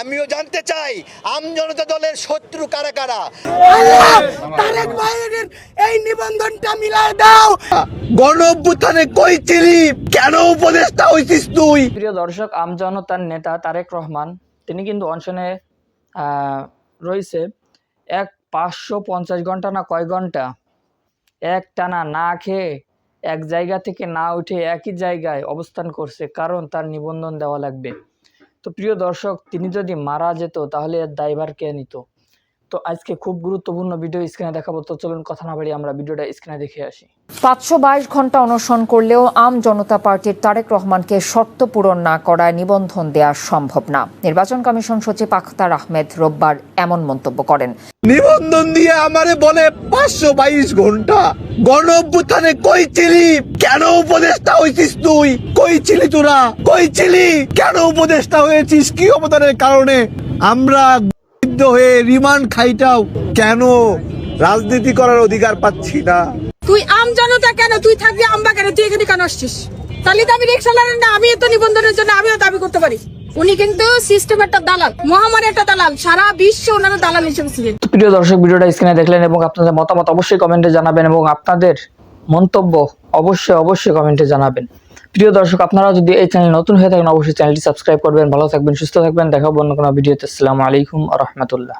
আমিও জানতে চাই আম জনতা দলের শত্রু কারা কারা? তারেক ভাইয়ের এই নিবন্ধনটা মিলায় দাও। গণ অভ্যুত্থানে কই ছিলি কেন উপদেষ্টা হইছিস তুই? প্রিয় দর্শক আমজনতার নেতা তারেক রহমান তিনি কিন্তু অনশনে রয়েছে। এক পাঁচশো পঞ্চাশ ঘণ্টা না কয় ঘণ্টা? এক টানা না খেয়ে এক জায়গা থেকে না উঠে একই জায়গায় অবস্থান করছে কারণ তার নিবন্ধন দেওয়া লাগবে। তো প্রিয় দর্শক তিনি যদি মারা যেত তাহলে এর দায়ভার কে নিত? তো আজকে খুব গুরুত্বপূর্ণ ভিডিও স্ক্রিনে দেখাবো। তো চলুন কথা না বাড়ি আমরা ভিডিওটা স্ক্রিনে দেখে আসি। পাঁচশো বাইশ ঘণ্টা অনশন করলেও আম জনতা পার্টির তারেক রহমানকে শর্ত পূরণ না করায় নিবন্ধন দেওয়া সম্ভব না। নির্বাচন কমিশন সচিব আখতার আহমেদ রোববার এমন মন্তব্য করেন। নিবন্ধন দিয়ে আমারে বলে পাঁচশো বাইশ ঘণ্টা। গণ কই ছিলি? কেন উপদেষ্টা হয়েছিস তুই? কই ছিলি তোরা? কই ছিলি? কেন উপদেষ্টা হয়েছিস? কি অবদানের কারণে? আমরা হয়ে রিমান্ড খাইটাও কেন? রাজনীতি করার অধিকার পাচ্ছি না। তুই আম জনতা কেন? তুই থাকবি আম্বা কেন তুই এখানে কেন আসছিস? তাহলে তো আমি রিক্সা না আমি তো নিবন্ধনের জন্য আমিও দাবি করতে পারি। উনি কিন্তু সিস্টেম একটা দালাল মহামারী একটা দালাল সারা বিশ্ব ওনারা দালাল হিসেবে ছিলেন। প্রিয় দর্শক ভিডিওটা স্ক্রিনে দেখলেন এবং আপনাদের মতামত অবশ্যই কমেন্টে জানাবেন এবং আপনাদের মন্তব্য অবশ্যই অবশ্যই কমেন্টে জানাবেন। প্রিয় দর্শক, আপনারা যদি এই চ্যানেল নতুন হয়ে থাকেন, অবশ্যই চ্যানেলটি সাবস্ক্রাইব করবেন। ভালো থাকবেন, সুস্থ থাকবেন। দেখাবো অন্য কোনো ভিডিওতে। আসসালামু আলাইকুম রহমতুল্লাহ।